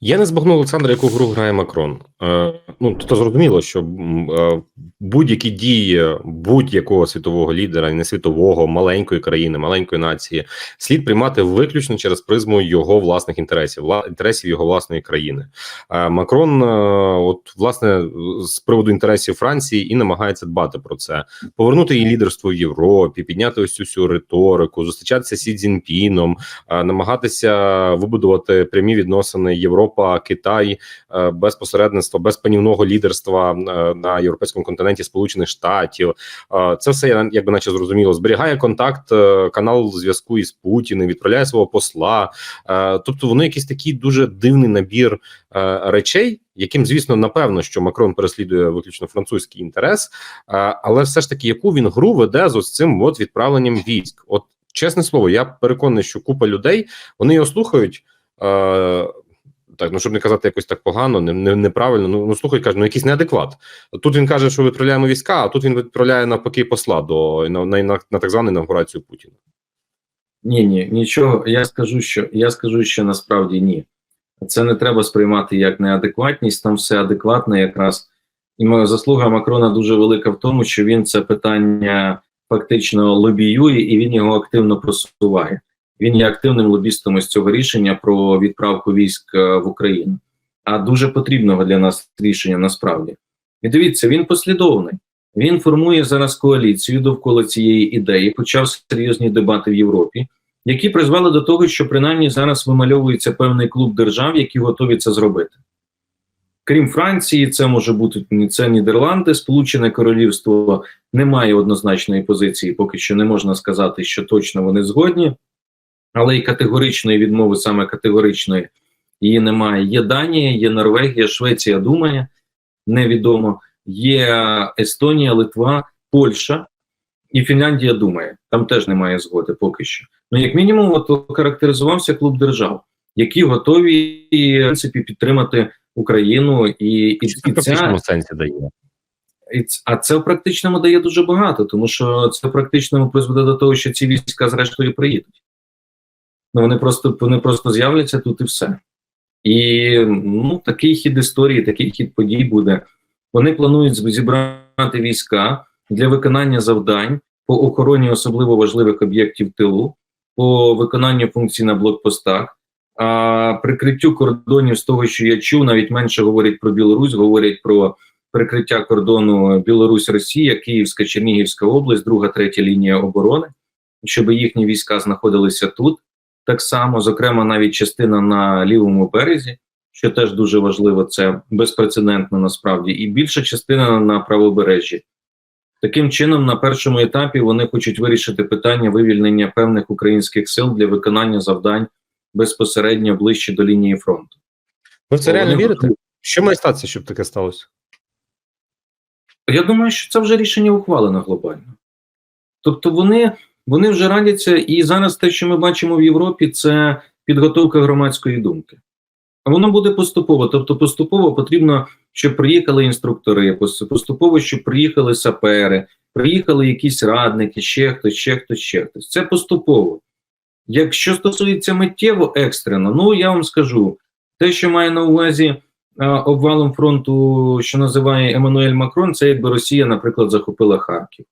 Я не збагнув Олександр, яку гру грає Макрон. Е, ну то зрозуміло, що е, будь-які дії будь-якого світового лідера, не світового, маленької країни, маленької нації, слід приймати виключно через призму його власних інтересів, вла, інтересів його власної країни. Е, Макрон, е, от власне, з приводу інтересів Франції і намагається дбати про це, повернути її лідерство в Європі, підняти ось цю всю риторику, зустрічатися з Сі Цзіньпіном, е, намагатися вибудувати прямі відносини Європа, Китай е, без посередництва, без панівного лідерства е, на європейському континенті Сполучених Штатів. Е, Це все якби наче зрозуміло. Зберігає контакт, канал зв'язку із Путіним, відправляє свого посла. Тобто, воно якийсь такий дуже дивний набір речей. Яким, звісно, напевно, що Макрон переслідує виключно французький інтерес, але все ж таки, яку він гру веде з ось цим от відправленням військ? От чесне слово, я переконаний, що купа людей вони його слухають. Так, ну щоб не казати якось так погано, не, не неправильно. Ну ну слухай, каже, ну якийсь неадекват. Тут він каже, що відправляємо війська, а тут він відправляє навпаки посла до на, на, на, на так звану інаугурацію Путіна. Ні, ні, нічого. Я скажу, що я скажу, що насправді ні. Це не треба сприймати як неадекватність. Там все адекватно, якраз і моя заслуга Макрона дуже велика в тому, що він це питання фактично лобіює і він його активно просуває. Він є активним лобістом із цього рішення про відправку військ е, в Україну. А дуже потрібного для нас рішення насправді. І дивіться, він послідовний. Він формує зараз коаліцію довкола цієї ідеї, почав серйозні дебати в Європі, які призвели до того, що принаймні зараз вимальовується певний клуб держав, які готові це зробити. Крім Франції, це може бути це Нідерланди, Сполучене Королівство не має однозначної позиції, поки що не можна сказати, що точно вони згодні, але і категоричної відмови, саме категоричної, її немає. Є Данія, є Норвегія, Швеція думає, невідомо, є Естонія, Литва, Польща і Фінляндія думає. Там теж немає згоди поки що. Ну, як мінімум, от характеризувався клуб держав, які готові в принципі підтримати Україну і, і, і в ця, сенсі дає. а це в практичному дає дуже багато, тому що це в практичному призведе до того, що ці війська зрештою приїдуть. Ну вони просто вони просто з'являться тут і все. І ну такий хід історії, такий хід подій буде. Вони планують зібрати війська для виконання завдань по охороні особливо важливих об'єктів тилу, по виконанню функцій на блокпостах. А прикриттю кордонів з того, що я чув, навіть менше говорять про Білорусь, говорять про прикриття кордону Білорусь-Росія, Київська, Чернігівська область, друга, третя лінія оборони, щоб їхні війська знаходилися тут. Так само, зокрема, навіть частина на лівому березі, що теж дуже важливо, це безпрецедентно насправді, і більша частина на правобережжі. Таким чином, на першому етапі вони хочуть вирішити питання вивільнення певних українських сил для виконання завдань безпосередньо ближче до лінії фронту. Ви в це реально Вони вірите? Що має статися, щоб таке сталося? Я думаю, що це вже рішення ухвалено глобально. Тобто вони, вони вже радяться, і зараз те, що ми бачимо в Європі, це підготовка громадської думки. А воно буде поступово. Тобто, поступово потрібно, щоб приїхали інструктори, поступово, щоб приїхали сапери, приїхали якісь радники, ще хтось, ще хтось, ще хтось. Це поступово. Якщо стосується миттєво екстрено, ну я вам скажу, те, що має на увазі а, обвалом фронту, що називає Еммануель Макрон, це якби Росія, наприклад, захопила Харків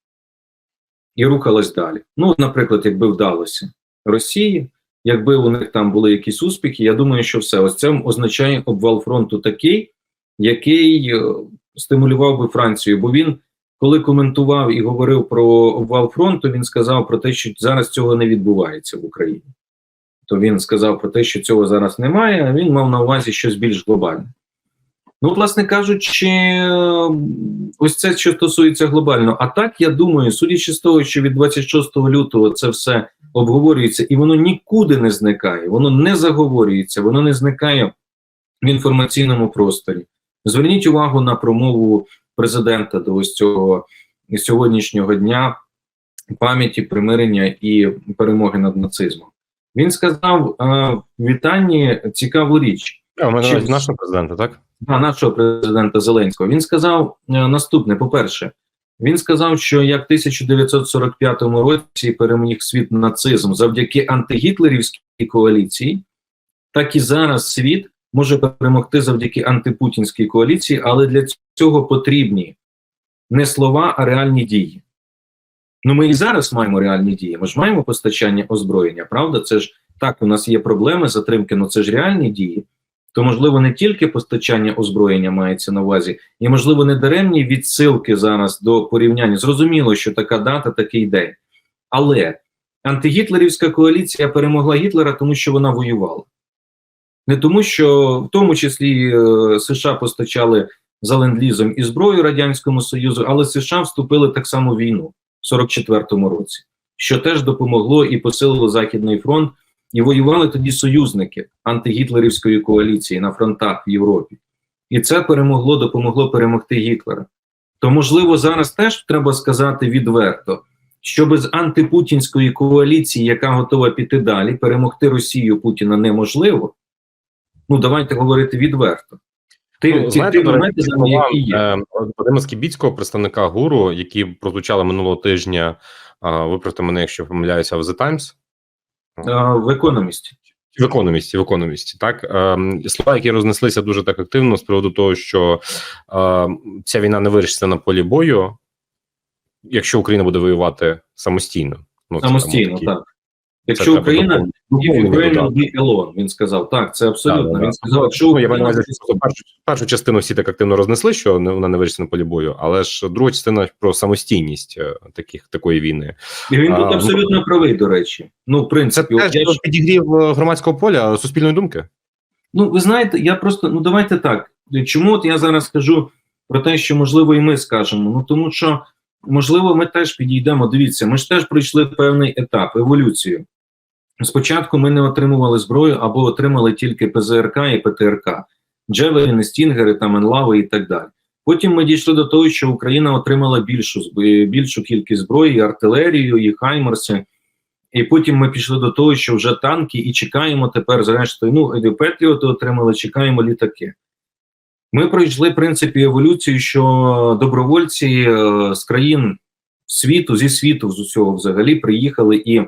і рухалась далі. Ну, наприклад, якби вдалося Росії, якби у них там були якісь успіхи, я думаю, що все ось це означає обвал фронту такий, який е, стимулював би Францію, бо він. Коли коментував і говорив про обвал фронту, він сказав про те, що зараз цього не відбувається в Україні. То він сказав про те, що цього зараз немає, а він мав на увазі щось більш глобальне. Ну, власне кажучи, е, ось це що стосується глобально. А так я думаю, судячи з того, що від 26 лютого це все обговорюється, і воно нікуди не зникає, воно не заговорюється, воно не зникає в інформаційному просторі. Зверніть увагу на промову президента до ось цього сьогоднішнього дня пам'яті примирення і перемоги над нацизмом. Він сказав е, в вітанні цікаву річ. А, мене Чи- навіть нашого президента, так? А, нашого президента Зеленського. Він сказав е, наступне: по-перше, він сказав, що як в 1945 році переміг світ нацизм завдяки антигітлерівській коаліції, так і зараз світ може перемогти завдяки антипутінській коаліції, але для цього потрібні не слова, а реальні дії. Ну, ми і зараз маємо реальні дії. Ми ж маємо постачання озброєння, правда? Це ж так, у нас є проблеми, затримки, але це ж реальні дії. То, можливо, не тільки постачання озброєння мається на увазі, і, можливо, не даремні відсилки зараз до порівняння. Зрозуміло, що така дата, такий день. Але антигітлерівська коаліція перемогла Гітлера, тому що вона воювала. Не тому, що в тому числі е, США постачали за ленд-лізом і зброю Радянському Союзу, але США вступили так само в війну в 44-му році, що теж допомогло і посилило Західний фронт, і воювали тоді союзники антигітлерівської коаліції на фронтах в Європі. І це перемогло, допомогло перемогти Гітлера. То, можливо, зараз теж треба сказати відверто, що без антипутінської коаліції, яка готова піти далі, перемогти Росію Путіна неможливо. Ну, давайте говорити відверто. Ти, Ну, ті, знаєте, моменти, які є. е, Вадима Скібіцького, представника гуру, які прозвучали минулого тижня, виправте мене, якщо помиляюся, в The Times. А, в економісті. В економісті, в економісті, так ем, слова, які рознеслися дуже так активно з приводу того, що е, ця війна не вирішиться на полі бою, якщо Україна буде воювати самостійно. Ну, Самостійно, так. Це Якщо Україна Ukraine be alone, він сказав. Так, це абсолютно. Да, да. Він сказав, якщо Ну, я маю на увазі, що першу, першу частину всі так активно рознесли, що вона не вирішиться на полі бою, але ж друга частина про самостійність е, таких такої війни. І він тут А, абсолютно правий, до речі. Ну, в принципі, от теж підігрів е, громадського поля суспільної думки. ну ви знаєте, я просто ну давайте так. Чому от я зараз скажу про те, що можливо і ми скажемо? Ну тому що можливо, ми теж підійдемо. Дивіться, ми ж теж пройшли певний етап еволюцію. Спочатку ми не отримували зброю або отримали тільки ПЗРК і ПТРК, Джевеліни, Стінгери, там Енлави і так далі. Потім ми дійшли до того, що Україна отримала більшу більшу кількість зброї, і артилерію, і хаймерси. І потім ми пішли до того, що вже танки, і чекаємо тепер, зрештою, ну, Петріоти отримали, чекаємо літаки. Ми пройшли в принципі еволюцію, що добровольці е, з країн світу, зі світу, з усього взагалі, приїхали і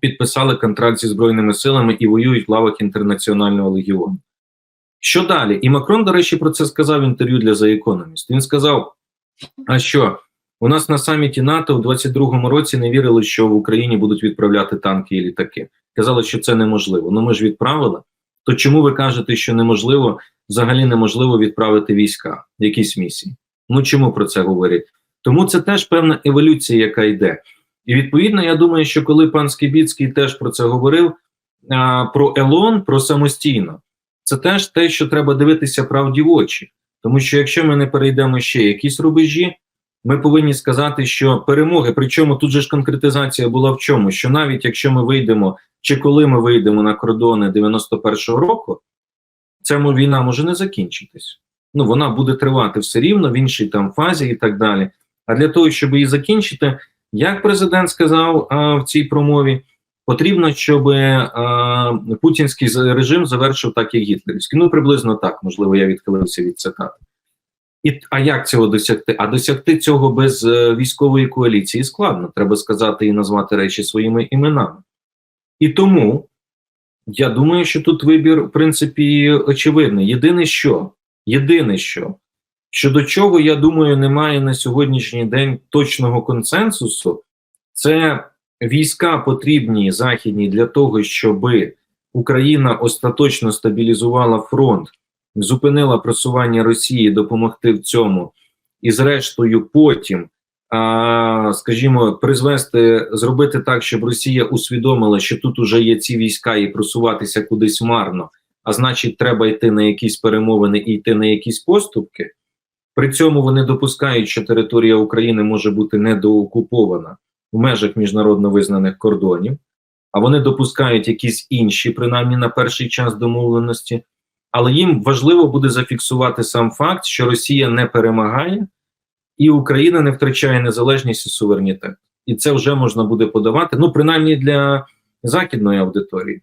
підписали контракт зі Збройними силами і воюють в лавах інтернаціонального легіону. Що далі? І Макрон, до речі, про це сказав в інтерв'ю для The Economist. Він сказав: а що? У нас на саміті НАТО в 22-му році не вірили, що в Україні будуть відправляти танки і літаки. Казали, що це неможливо. Ну ми ж відправили. То чому ви кажете, що неможливо, взагалі неможливо відправити війська в якісь місії? Ну чому про це говорять? Тому це теж певна еволюція, яка йде. І відповідно, я думаю, що коли пан Скібіцький теж про це говорив, а, про Елон, про самостійно, це теж те, що треба дивитися правді в очі. Тому що якщо ми не перейдемо ще якісь рубежі, ми повинні сказати, що перемоги, причому тут же ж конкретизація була в чому, що навіть якщо ми вийдемо, чи коли ми вийдемо на кордони 91-го року, ця війна може не закінчитись. Ну, вона буде тривати все рівно в іншій там фазі і так далі. А для того, щоб її закінчити, як президент сказав а, в цій промові, потрібно, щоб а, путінський режим завершив так, як гітлерівський. Ну, приблизно так, можливо, я відхилився від цитати. І, а як цього досягти? А досягти цього без е, військової коаліції складно. Треба сказати і назвати речі своїми іменами. І тому я думаю, що тут вибір, в принципі, очевидний. Єдине що, єдине що, щодо чого, я думаю, немає на сьогоднішній день точного консенсусу, це війська потрібні західні для того, щоб Україна остаточно стабілізувала фронт, зупинила просування Росії, допомогти в цьому, і зрештою потім, а, скажімо, призвести, зробити так, щоб Росія усвідомила, що тут уже є ці війська і просуватися кудись марно, а значить, треба йти на якісь перемовини і йти на якісь поступки. При цьому вони допускають, що територія України може бути недоокупована в межах міжнародно визнаних кордонів, а вони допускають якісь інші, принаймні на перший час домовленості. Але їм важливо буде зафіксувати сам факт, що Росія не перемагає, і Україна не втрачає незалежність і суверенітет. І це вже можна буде подавати, ну принаймні для західної аудиторії,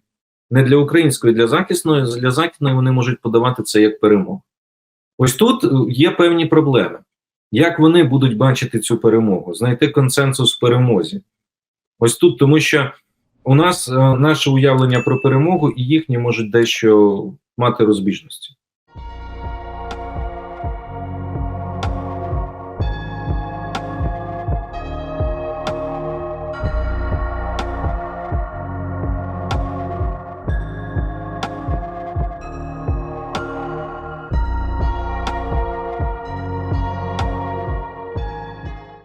не для української, для захисної, для західної вони можуть подавати це як перемогу. Ось тут е, є певні проблеми. Як вони будуть бачити цю перемогу, знайти консенсус в перемозі? Ось тут, тому що у нас е, наше уявлення про перемогу і їхні можуть дещо мати розбіжності.